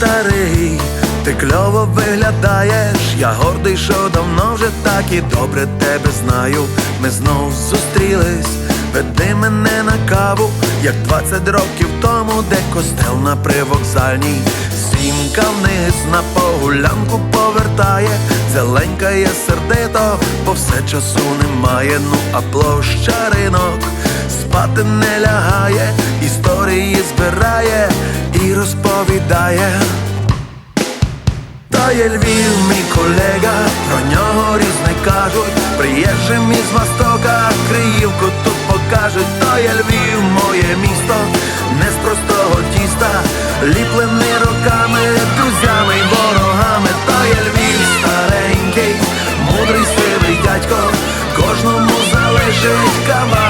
старий, ти кльово виглядаєш, я гордий, що давно вже так і добре тебе знаю. Ми знов зустрілись, веди мене на каву, як 20 років тому, де костел на привокзальній. Сімка вниз на погулянку повертає, зеленькає сердито, бо все часу немає. Ну а площа ринок спати не лягає, історії збирає розповідає. Та є Львів, мій колега, про нього різне кажуть. Приїжджим із Востока, Криївку тут покажуть. То є Львів, моє місто, не з простого тіста, ліплений роками, друзями й ворогами. То є Львів старенький, мудрий сивий дядько, кожному залишить кавалочок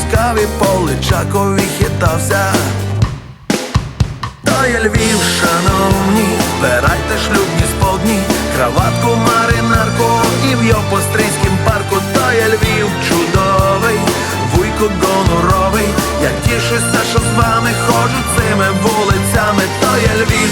і по Личакові хитався. То є Львів, шановні, вбирайте шлюбні сподні, краватку, маринарку і в Йопострийськім парку, то є Львів чудовий, вуйко гоноровий, я тішуся, що з вами ходжу цими вулицями, то є Львів